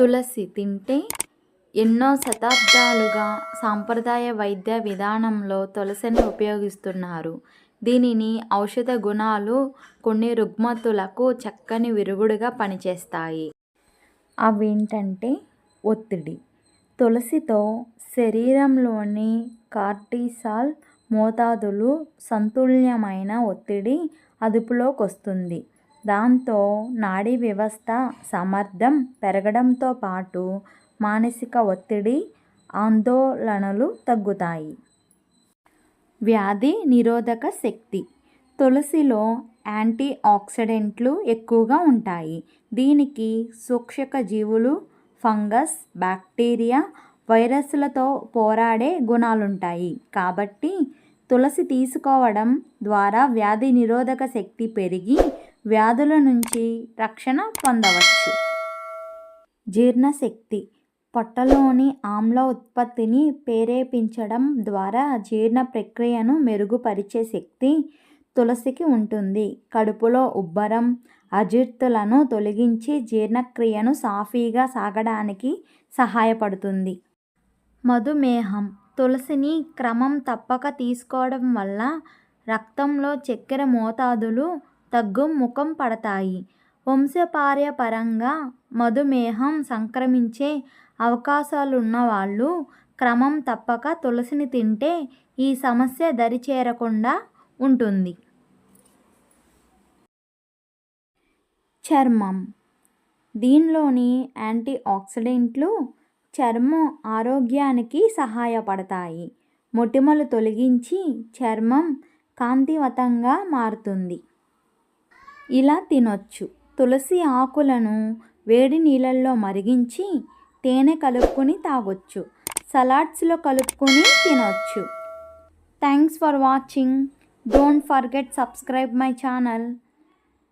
తులసి తింటే ఎన్నో శతాబ్దాలుగా సాంప్రదాయ వైద్య విధానంలో తులసిని ఉపయోగిస్తున్నారు. దీనిని ఔషధ గుణాలు కొన్ని రుగ్మతులకు చక్కని విరుగుడుగా పనిచేస్తాయి. అవేంటంటే ఒత్తిడి. తులసితో శరీరంలోని కార్టిసాల్ మోతాదులు సంతుల్యమైన ఒత్తిడి అదుపులోకి వస్తుంది దాంతో నాడీ వ్యవస్థ సామర్థ్యం పెరగడంతో పాటు మానసిక ఒత్తిడి ఆందోళనలు తగ్గుతాయి. వ్యాధి నిరోధక శక్తి. తులసిలో యాంటీ ఆక్సిడెంట్లు ఎక్కువగా ఉంటాయి. దీనికి సూక్షక జీవులు ఫంగస్ బ్యాక్టీరియా వైరస్లతో పోరాడే గుణాలుంటాయి. కాబట్టి తులసి తీసుకోవడం ద్వారా వ్యాధి నిరోధక శక్తి పెరిగి వ్యాధుల నుంచి రక్షణ పొందవచ్చు. జీర్ణశక్తి. పొట్టలోని ఆమ్ల ఉత్పత్తిని ప్రేరేపించడం ద్వారా జీర్ణ ప్రక్రియను మెరుగుపరిచే శక్తి తులసికి ఉంటుంది. కడుపులో ఉబ్బరం అజీర్తులను తొలగించి జీర్ణక్రియను సాఫీగా సాగడానికి సహాయపడుతుంది. మధుమేహం. తులసిని క్రమం తప్పక తీసుకోవడం వల్ల రక్తంలో చక్కెర మోతాదులు తగ్గుముఖం పడతాయి. వంశపార్యపరంగా మధుమేహం సంక్రమించే అవకాశాలున్న వాళ్ళు క్రమం తప్పక తులసిని తింటే ఈ సమస్య దరిచేరకుండా ఉంటుంది. చర్మం. దీనిలోని యాంటీ ఆక్సిడెంట్లు చర్మం ఆరోగ్యానికి సహాయపడతాయి. మొటిమలు తొలగించి చర్మం కాంతివంతంగా మారుతుంది. ఇలా తినొచ్చు. తులసి ఆకులను వేడి నీళ్ళల్లో మరిగించి తేనె కలుపుకొని తాగొచ్చు. సలాడ్స్లో కలుపుకొని తినొచ్చు. Thanks for watching. Don't forget subscribe my channel.